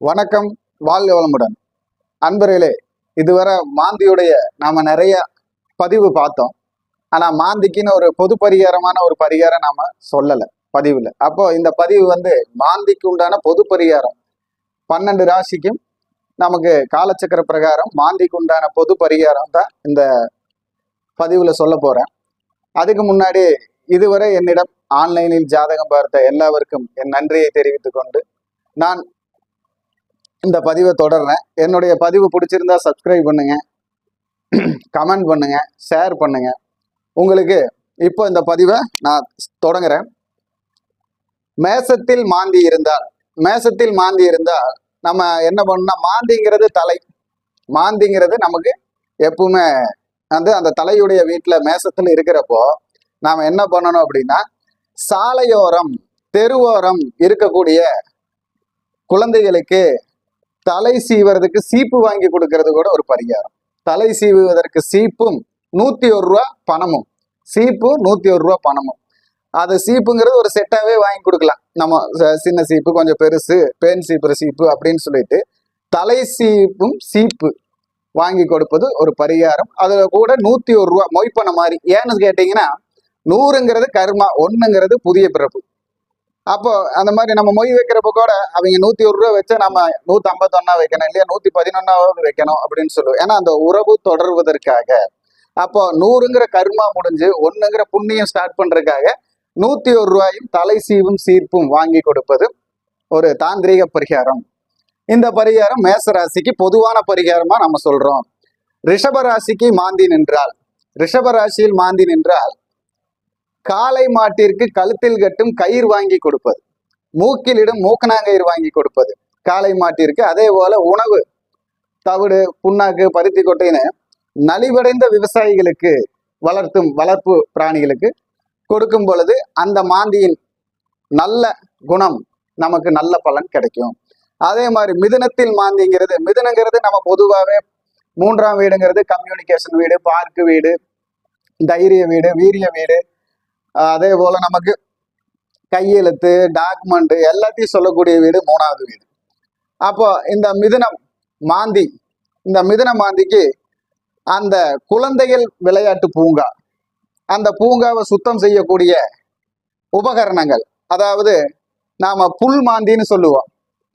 வணக்கம் வாழ்க வளமுடன். அன்பர்களே இதுவரை மாந்தியுடைய நாம நிறைய பதிவு பார்த்தோம். ஆனா மாந்திக்குன்னு ஒரு பொது பரிகாரமான ஒரு பரிகாரம் நாம சொல்லல பதிவுல. அப்போ இந்த பதிவு வந்து மாந்திக்கு உண்டான பொது பரிகாரம். பன்னெண்டு ராசிக்கும் நமக்கு காலச்சக்கர பிரகாரம் மாந்திக்கு உண்டான பொது பரிகாரம் தான் இந்த பதிவுல சொல்ல போறேன். அதுக்கு முன்னாடி இதுவரை என்னிடம் ஆன்லைனில் ஜாதகம் பார்த்த எல்லாருக்கும் என் நன்றியை தெரிவித்துக் கொண்டு நான் இந்த பதிவை தொடர்றேன். என்னுடைய பதிவு பிடிச்சிருந்தா சப்ஸ்கிரைப் பண்ணுங்க. கமெண்ட் பண்ணுங்க. ஷேர் பண்ணுங்க. உங்களுக்கு இப்போ இந்த பதிவை நான் தொடங்குறேன். மேசத்தில் மாந்தி இருந்தால் மேசத்தில் மாந்தி இருந்தால் நம்ம என்ன பண்ணோம்னா மாந்திங்கிறது தலை. மாந்திங்கிறது நமக்கு எப்பவுமே வந்து அந்த தலையுடைய வீட்டில் மேசத்தில் இருக்கிறப்போ நாம் என்ன பண்ணணும் அப்படின்னா சாலையோரம் தெருவோரம் இருக்கக்கூடிய குழந்தைகளுக்கு தலை சீவுறதுக்கு சீப்பு வாங்கி கொடுக்கறது கூட ஒரு பரிகாரம். தலை சீவுவதற்கு சீப்பும் நூத்தி ஒரு ரூபா பணமும். சீப்பு நூத்தி ஒரு ரூபா பணமும். அது சீப்புங்கிறது ஒரு செட்டாவே வாங்கி கொடுக்கலாம். நம்ம ச- சின்ன சீப்பு கொஞ்சம் பெருசு பேன் சீப்புற சீப்பு அப்படின்னு சொல்லிட்டு தலை சீப்பும் சீப்பு வாங்கி கொடுப்பது ஒரு பரிகாரம். அதுல கூட நூத்தி ஒரு ரூபா மொய்ப்பண மாதிரி. ஏன்னு கேட்டீங்கன்னா நூறுங்கிறது கர்மா ஒண்ணுங்கிறது புதிய பிறப்பு. அப்போ அந்த மாதிரி நம்ம மொய் வைக்கிறப்ப கூட அவங்க நூத்தி ஒரு ரூபா வச்சா நம்ம நூத்தி ஐம்பத்தொன்னா வைக்கணும் இல்லையா? நூத்தி பதினொன்னாவது வைக்கணும் அப்படின்னு சொல்லுவோம். ஏன்னா அந்த உறவு தொடர்வதற்காக. அப்போ நூறுங்கிற கர்மா முடிஞ்சு ஒண்ணுங்கிற புண்ணியம் ஸ்டார்ட் பண்றதுக்காக நூத்தி ஒரு ரூபாயும் தலை சீவும் சீர்ப்பும் வாங்கி கொடுப்பது ஒரு தாந்திரீக பரிகாரம். இந்த பரிகாரம் மேச ராசிக்கு பொதுவான பரிகாரமா நம்ம சொல்றோம். ரிஷபராசிக்கு மாந்தி நின்றால். ரிஷபராசியில் மாந்தி நின்றால் காளை மாட்டிற்கு கழுத்தில் கட்டும் கயிறு வாங்கி கொடுப்பது. மூக்கிலிடும் மூக்கனாங்கயிறு வாங்கி கொடுப்பது. காளை மாட்டிற்கு அதே போல உணவு தவிடு புண்ணாக்கு பருத்தி கொட்டைன்னு நலிவடைந்த விவசாயிகளுக்கு வளர்த்தும் வளர்ப்பு பிராணிகளுக்கு கொடுக்கும் பொழுது அந்த மாந்தியின் நல்ல குணம் நமக்கு நல்ல பலன் கிடைக்கும். அதே மாதிரி மிதுனத்தில் மாந்திங்கிறது மிதுனங்கிறது நம்ம பொதுவாகவே மூன்றாம் வீடுங்கிறது கம்யூனிகேஷன் வீடு பார்க்கு வீடு தைரிய வீடு வீரிய வீடு அதே போல நமக்கு கையெழுத்து டாக்குமெண்ட் எல்லாத்தையும் சொல்லக்கூடிய வீடு மூணாவது வீடு. அப்போ இந்த மிதுனம் மாந்தி இந்த மிதுன மாந்திக்கு அந்த குழந்தைகள் விளையாட்டு பூங்கா அந்த பூங்காவை சுத்தம் செய்யக்கூடிய உபகரணங்கள் அதாவது நாம புல் மாந்தின்னு சொல்லுவோம்.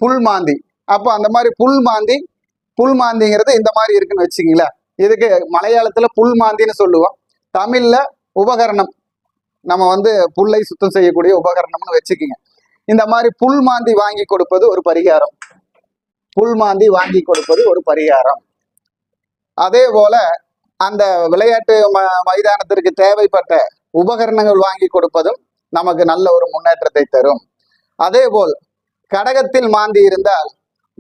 புல் மாந்தி. அப்போ அந்த மாதிரி புல் மாந்தி புல் மாந்திங்கிறது இந்த மாதிரி இருக்குன்னு வச்சுக்கிங்களேன். இதுக்கு மலையாளத்துல புல் மாந்தின்னு சொல்லுவோம். தமிழ்ல உபகரணம். நம்ம வந்து புல்லை சுத்தம் செய்யக்கூடிய உபகரணம்னு வச்சுக்கிங்க. இந்த மாதிரி புல் மாந்தி வாங்கி கொடுப்பது ஒரு பரிகாரம். புல் மாந்தி வாங்கி கொடுப்பது ஒரு பரிகாரம். அதே போல அந்த விளையாட்டு ம- மைதானத்திற்கு தேவைப்பட்ட உபகரணங்கள் வாங்கி கொடுப்பதும் நமக்கு நல்ல ஒரு முன்னேற்றத்தை தரும். அதே போல் கடகத்தில் மாந்தி இருந்தால்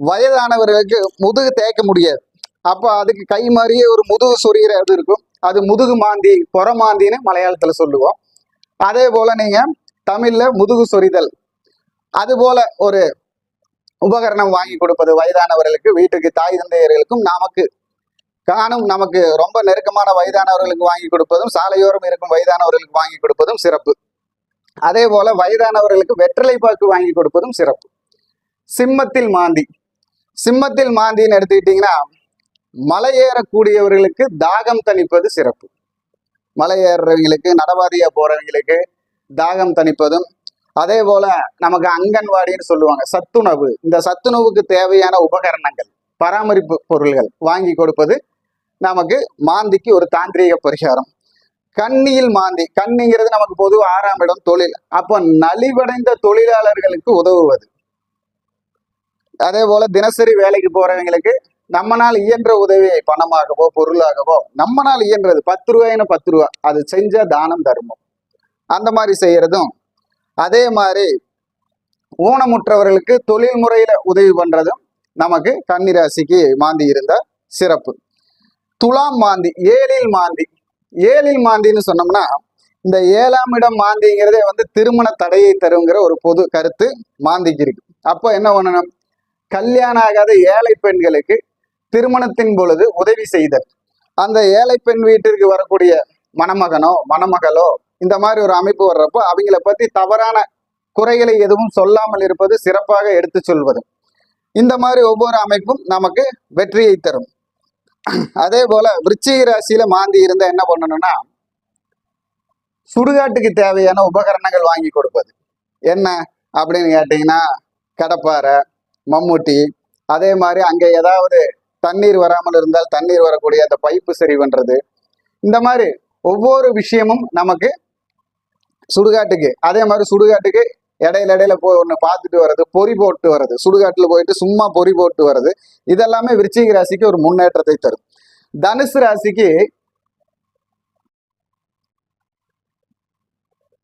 வயதானவர்களுக்கு முதுகு தேய்க்க முடியாது. அப்போ அதுக்கு கை மாதிரியே ஒரு முதுகு சொறிகிற இது இருக்கும். அது முதுகு மாந்தி புறமாந்தின்னு மலையாளத்துல சொல்லுவோம். அதே போல நீங்க தமிழ்ல முதுகு சொரிதல். அது போல ஒரு உபகரணம் வாங்கி கொடுப்பது வயதானவர்களுக்கு வீட்டுக்கு தாய் தந்தையர்களுக்கும் நமக்கு காணும் நமக்கு ரொம்ப நெருக்கமான வயதானவர்களுக்கு வாங்கி கொடுப்பதும் சாலையோரம் இருக்கும் வயதானவர்களுக்கு வாங்கி கொடுப்பதும் சிறப்பு. அதே போல வயதானவர்களுக்கு வெற்றிலை பாக்கு வாங்கி கொடுப்பதும் சிறப்பு. சிம்மத்தில் மாந்தி. சிம்மத்தில் மாந்தின்னு எடுத்துக்கிட்டீங்கன்னா மலை ஏறக்கூடியவர்களுக்கு தாகம் தணிப்பது சிறப்பு. மலை ஏறுறவங்களுக்கு நடவாதியா போறவங்களுக்கு தாகம் தணிப்பதும் அதே போல நமக்கு அங்கன்வாடின்னு சொல்லுவாங்க சத்துணவு. இந்த சத்துணவுக்கு தேவையான உபகரணங்கள் பராமரிப்பு பொருள்கள் வாங்கி கொடுப்பது நமக்கு மாந்திக்கு ஒரு தாந்திரீக பரிகாரம். கண்ணியில் மாந்தி கண்ணிங்கிறது நமக்கு பொதுவாக ஆறாம் இடம் தொழில். அப்போ நலிவடைந்த தொழிலாளர்களுக்கு உதவுவது. அதே போல தினசரி வேலைக்கு போறவங்களுக்கு நம்மனால் இயன்ற உதவியை பணமாகவோ பொருளாகவோ நம்மனால் இயன்றது பத்து ரூபாய்னு பத்து ரூபா. அது செஞ்சா தானம் தர்மம். அந்த மாதிரி செய்யறதும் அதே மாதிரி ஊனமுற்றவர்களுக்கு தொழில் முறையில உதவி பண்றதும் நமக்கு கன்னிராசிக்கு மாந்தி இருந்த சிறப்பு. துலாம் மாந்தி ஏழில் மாந்தி. ஏழில் மாந்தின்னு சொன்னோம்னா இந்த ஏழாம் இடம் மாந்திங்கிறதே வந்து திருமண தடையை தருங்கிற ஒரு பொது கருத்து மாந்திக்கு இருக்கு. அப்போ என்ன பண்ணணும்? கல்யாணம் ஆகாத ஏழை பெண்களுக்கு திருமணத்தின் பொழுது உதவி செய்தல். அந்த ஏழை பெண் வீட்டிற்கு வரக்கூடிய மணமகனோ மணமகளோ இந்த மாதிரி ஒரு அமைப்பு வர்றப்போ அவங்கள பத்தி தவறான குறைகளை எதுவும் சொல்லாமல் இருப்பது சிறப்பாக எடுத்து சொல்வது. இந்த மாதிரி ஒவ்வொரு அமைப்பும் நமக்கு வெற்றியை தரும். அதே போல விருச்சிக ராசியில மாந்தி இருந்தா என்ன பண்ணணும்னா சுடுகாட்டுக்கு தேவையான உபகரணங்கள் வாங்கி கொடுப்பது. என்ன அப்படின்னு கேட்டீங்கன்னா கடப்பாரை மம்முட்டி அதே மாதிரி அங்கே ஏதாவது தண்ணீர் வராமல் இருந்தால் தண்ணீர் வரக்கூடிய அந்த பைப்பு சரி பண்ணுறது இந்த மாதிரி ஒவ்வொரு விஷயமும் நமக்கு சுடுகாட்டுக்கு அதே மாதிரி சுடுகாட்டுக்கு இடையில இடையில போய் ஒன்று பார்த்துட்டு வர்றது பொறி போட்டு வர்றது சுடுகாட்டில் போயிட்டு சும்மா பொறி போட்டு வர்றது இதெல்லாமே விருச்சிக ராசிக்கு ஒரு முன்னேற்றத்தை தரும். தனுசு ராசிக்கு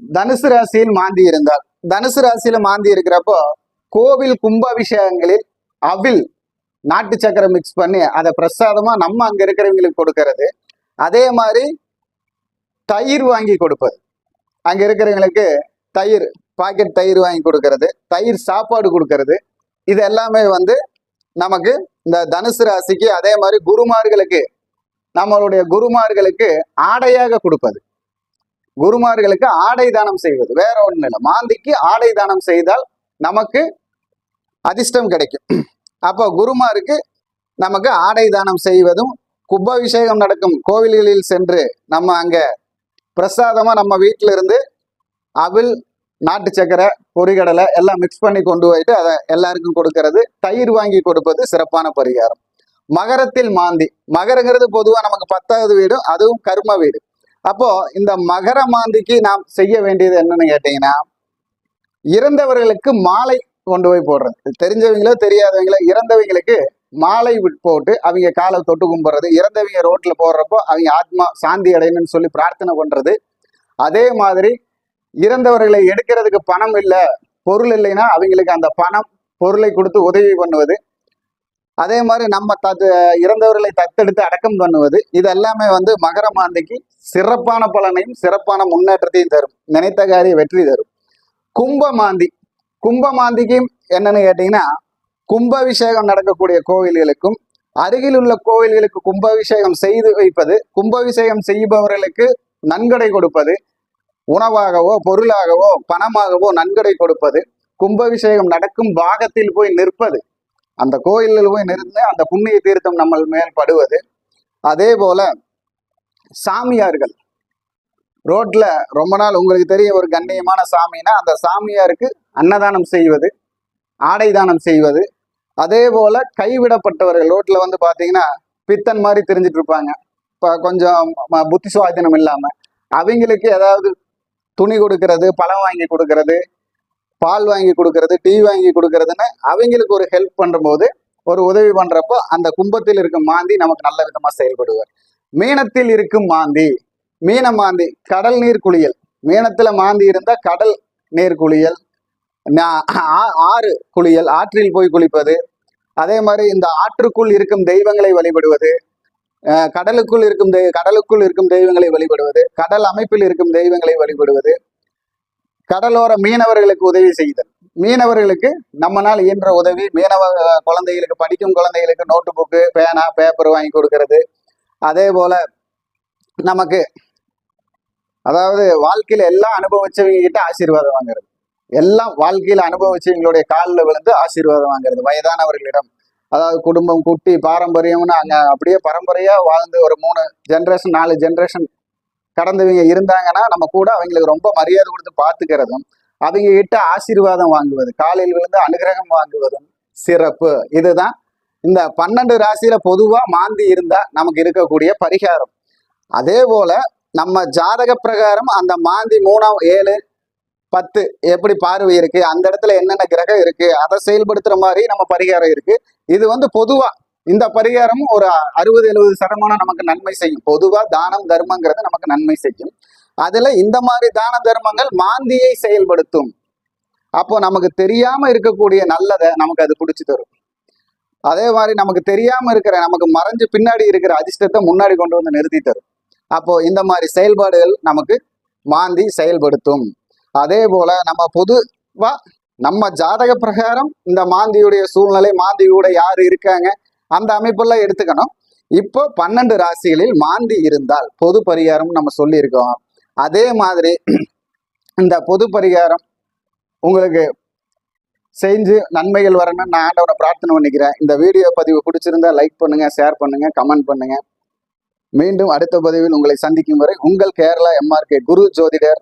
தனுசு ராசியில் மாந்தி இருந்தால் தனுசு ராசியில மாந்தி இருக்கிறப்போ கோவில் கும்பாபிஷேகங்களில் அவில் நாட்டு சக்கரை மிக்ஸ் பண்ணி அதை பிரசாதமாக நம்ம அங்கே இருக்கிறவங்களுக்கு கொடுக்கறது. அதே மாதிரி தயிர் வாங்கி கொடுப்பது. அங்கே இருக்கிறவங்களுக்கு தயிர் பாக்கெட் தயிர் வாங்கி கொடுக்கறது தயிர் சாப்பாடு கொடுக்கறது. இது எல்லாமே வந்து நமக்கு இந்த தனுசு ராசிக்கு அதே மாதிரி குருமார்களுக்கு நம்மளுடைய குருமார்களுக்கு ஆடையாக கொடுப்பது. குருமார்களுக்கு ஆடை தானம் செய்வது. வேற ஒன்றும் இல்லை. மாந்திக்கு ஆடை தானம் செய்தால் நமக்கு அதிர்ஷ்டம் கிடைக்கும். அப்போ குருமாருக்கு நமக்கு ஆடை தானம் செய்வதும் கும்பாபிஷேகம் நடக்கும் கோவில்களில் சென்று நம்ம அங்கே பிரசாதமாக நம்ம வீட்டில இருந்து அவில் நாட்டு சக்கரை பொறிகடலை எல்லாம் மிக்ஸ் பண்ணி கொண்டு போயிட்டு அதை எல்லாருக்கும் கொடுக்கறது. தயிர் வாங்கி கொடுப்பது சிறப்பான பரிகாரம். மகரத்தில் மாந்தி. மகரங்கிறது பொதுவாக நமக்கு பத்தாவது வீடும் அதுவும் கர்ம வீடு. அப்போ இந்த மகர மாந்திக்கு நாம் செய்ய வேண்டியது என்னன்னு கேட்டீங்கன்னா இறந்தவர்களுக்கு மாலை கொண்டு போய் போடுறது. தெரிஞ்சவங்களோ தெரியாதவங்களோ இறந்தவங்களுக்கு மாலை போட்டு அவங்க காலை தொட்டு கும்பிட்றது. இறந்தவங்க ரோட்ல போடுறப்போ அவங்க ஆத்மா சாந்தி அடையணும்னு சொல்லி பிரார்த்தனை பண்றது. அதே மாதிரி இறந்தவர்களை எடுக்கிறதுக்கு பணம் இல்லை பொருள் இல்லைன்னா அவங்களுக்கு அந்த பணம் பொருளை கொடுத்து உதவி பண்ணுவது. அதே மாதிரி நம்ம தத்து இறந்தவர்களை தத்தெடுத்து அடக்கம் பண்ணுவது. இது எல்லாமே வந்து மகர மாந்திக்கு சிறப்பான பலனையும் சிறப்பான முன்னேற்றத்தையும் தரும். நினைத்த காரிய வெற்றி தரும். கும்ப மாந்தி கும்ப மாந்திக்கும் என்னன்னு கேட்டீங்கன்னா கும்பாபிஷேகம் நடக்கக்கூடிய கோவில்களுக்கும் அருகில் உள்ள கோவில்களுக்கு கும்பாபிஷேகம் செய்து வைப்பது கும்பாபிஷேகம் செய்பவர்களுக்கு நன்கொடை கொடுப்பது உணவாகவோ பொருளாகவோ பணமாகவோ நன்கொடை கொடுப்பது கும்பாபிஷேகம் நடக்கும் பாகத்தில் போய் நிற்பது. அந்த கோயிலில் போய் நிறுத்து அந்த புண்ணிய தீர்த்தம் நம்ம மேல் படுவது. அதே போல சாமியார்கள். ரோட்ல ரொம்ப நாள் உங்களுக்கு தெரியும் ஒரு கண்ணியமான சாமினா அந்த சாமியாருக்கு அன்னதானம் செய்வது ஆடை தானம் செய்வது. அதே போல கைவிடப்பட்டவர்கள் ரோட்டில் வந்து பார்த்தீங்கன்னா பித்தன் மாதிரி தெரிஞ்சிட்டு இருப்பாங்க. இப்போ கொஞ்சம் புத்தி சுவாதீனம் இல்லாமல் அவங்களுக்கு ஏதாவது துணி கொடுக்கறது பழம் வாங்கி கொடுக்கறது பால் வாங்கி கொடுக்கறது டீ வாங்கி கொடுக்கறதுன்னு அவங்களுக்கு ஒரு ஹெல்ப் பண்ணும்போது ஒரு உதவி பண்ணுறப்போ அந்த கும்பத்தில் இருக்கும் மாந்தி நமக்கு நல்ல விதமாக செயல்படுவார். மீனத்தில் இருக்கும் மாந்தி மீன மாந்தி கடல் நீர் குளியல். மீனத்தில் மாந்தி இருந்தால் கடல் நீர் குளியல் ஆறு குளியல் ஆற்றில் போய் குளிப்பது. அதே மாதிரி இந்த ஆற்றுக்குள் இருக்கும் தெய்வங்களை வழிபடுவது. கடலுக்குள் இருக்கும் தெய் கடலுக்குள் இருக்கும் தெய்வங்களை வழிபடுவது. கடல் அமைப்பில் இருக்கும் தெய்வங்களை வழிபடுவது. கடலோர மீனவர்களுக்கு உதவி செய்தல். மீனவர்களுக்கு நம்மனால் இயன்ற உதவி மீனவ குழந்தைகளுக்கு படிக்கும் குழந்தைகளுக்கு நோட்டு புக்கு பேனா பேப்பர் வாங்கி கொடுக்கறது. அதே போல நமக்கு அதாவது வாழ்க்கையில எல்லாம் அனுபவிச்சவங்க கிட்ட ஆசீர்வாதம் வாங்குறது. எல்லாம் வாழ்க்கையில் அனுபவிச்சு எங்களுடைய காலில் விழுந்து ஆசீர்வாதம் வாங்குறது வயதானவர்களிடம். அதாவது குடும்பம் குட்டி பாரம்பரியம்னு அங்கே அப்படியே பரம்பரையாக வாழ்ந்து ஒரு மூணு ஜென்ரேஷன் நாலு ஜென்ரேஷன் கடந்தவங்க இருந்தாங்கன்னா நம்ம கூட அவங்களுக்கு ரொம்ப மரியாதை கொடுத்து பார்த்துக்கிறதும் அவங்க கிட்ட ஆசீர்வாதம் வாங்குவது காலையில் விழுந்து அனுகிரகம் வாங்குவதும் சிறப்பு. இதுதான் இந்த பன்னெண்டு ராசியில பொதுவா மாந்தி இருந்தா நமக்கு இருக்கக்கூடிய பரிகாரம். அதே போல நம்ம ஜாதக பிரகாரம் அந்த மாந்தி மூணாம் ஏழு பத்து எப்படி பார்வை இருக்கு அந்த இடத்துல என்னென்ன கிரகம் இருக்கு அதை செயல்படுத்துற மாதிரி நம்ம பரிகாரம் இருக்கு. இது வந்து பொதுவா இந்த பரிகாரமும் ஒரு அறுபது எழுபது சதமானம் நமக்கு நன்மை செய்யும். பொதுவா தானம் தர்மங்கிறது நமக்கு நன்மை செய்யும். அதுல இந்த மாதிரி தான தர்மங்கள் மாந்தியை செயல்படுத்தும். அப்போ நமக்கு தெரியாம இருக்கக்கூடிய நல்லதை நமக்கு அது பிடிச்சி தரும். அதே மாதிரி நமக்கு தெரியாம இருக்கிற நமக்கு மறைஞ்சு பின்னாடி இருக்கிற அதிர்ஷ்டத்தை முன்னாடி கொண்டு வந்து நிறுத்தி தரும். அப்போ இந்த மாதிரி செயல்பாடுகள் நமக்கு மாந்தி செயல்படுத்தும். அதே போல நம்ம பொதுவா நம்ம ஜாதக பிரகாரம் இந்த மாந்தியுடைய சூழ்நிலை மாந்தியோட யாரு இருக்காங்க அந்த அமைப்பெல்லாம் எடுத்துக்கணும். இப்போ பன்னெண்டு ராசிகளில் மாந்தி இருந்தால் பொது பரிகாரம் நம்ம சொல்லியிருக்கோம். அதே மாதிரி இந்த பொது பரிகாரம் உங்களுக்கு செஞ்சு நன்மைகள் வரணும்னு நான் ஆண்டவனை பிரார்த்தனை பண்ணிக்கிறேன். இந்த வீடியோ பதிவு பிடிச்சிருந்தா லைக் பண்ணுங்க ஷேர் பண்ணுங்க கமெண்ட் பண்ணுங்க. மீண்டும் அடுத்த பதிவில் உங்களை சந்திக்கும் வரை உங்கள் கேரளா எம்ஆர்கே குரு ஜோதிடர்